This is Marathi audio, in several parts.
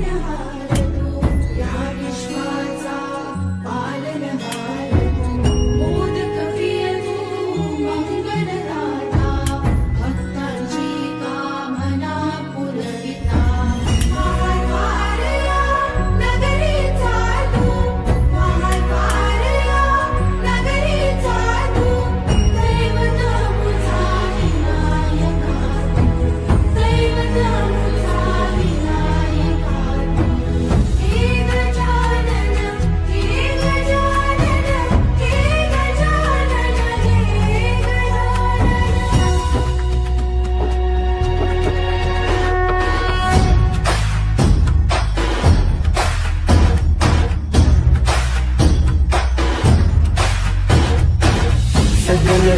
Yeah.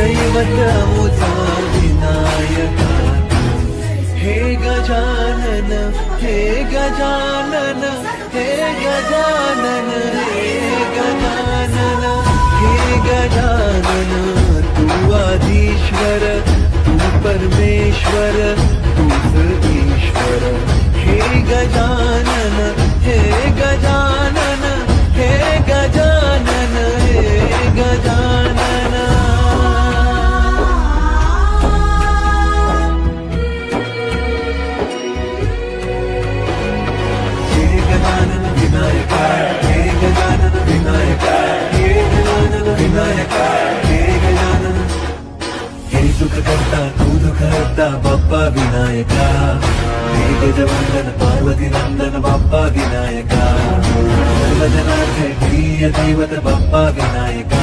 दैवत मुचा विनायका तू हे गजानन हे गजानन हे गजानन हे गजानन हे गजानन तू आधीश्वर तू परमेश्वर। बाप्पा विनायका हे गजवंदन पार्वती नंदन बाप्पा विनायका सर्वजनार्थे प्रिय दैवत बाप्पा विनायका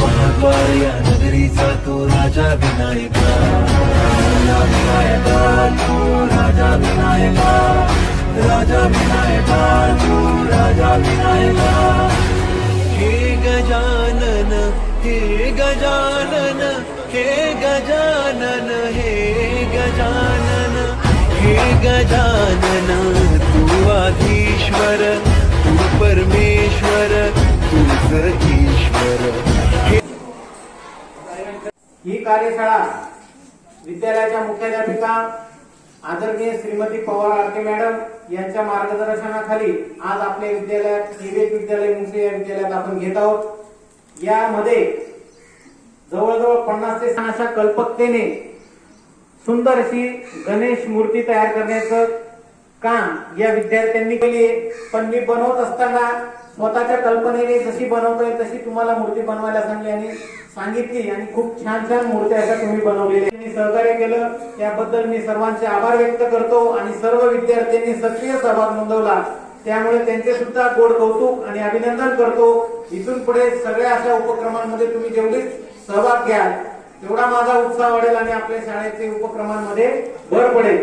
महाद्वार या नगरीचा तो राजा विनायका राजा विनायका तू राजा विनायका राजा विनायका तू राजा विनायका हे गजानन हे गजानन हे गजानन हे गजानन हे गजानन तू आधीश्वर तू परमेश्वर तुझ ईश्वर. ही कार्यशाळा विद्यालयाच्या मुख्याध्यापिका आदरणीय श्रीमती पवार आरके मॅडम यांच्या मार्गदर्शनाखाली आज आपल्या विद्यालयात विवेक विद्यालय मुंसे या विद्यालयात आपण घेत आहोत. यामध्ये जवळजवळ पन्नास ते अशा कल्पकतेने सुंदर अशी गणेश मूर्ती तयार करण्याचं काम या विद्यार्थ्यांनी केली पण मी बनवत असताना स्वतःच्या कल्पनेने जशी बनवतोय तशी तुम्हाला मूर्ती बनवायला सांगली आणि सांगितली आणि खूप छान छान मूर्त्या अशा तुम्ही बनवलेल्या त्यांनी सहकार्य केलं. त्याबद्दल मी सर्वांचे आभार व्यक्त करतो आणि सर्व विद्यार्थ्यांनी सक्रिय सहभाग नोंदवला. त्यामुळे त्यांचे सुद्धा गोड कौतुक आणि अभिनंदन करतो. इथून पुढे सगळ्या अशा उपक्रमांमध्ये तुम्ही जेवढीच सहभाग घ्या. तेवढा माझा उत्साह वाढेल आणि आपल्या शाळेचे उपक्रमांमध्ये भर पडेल.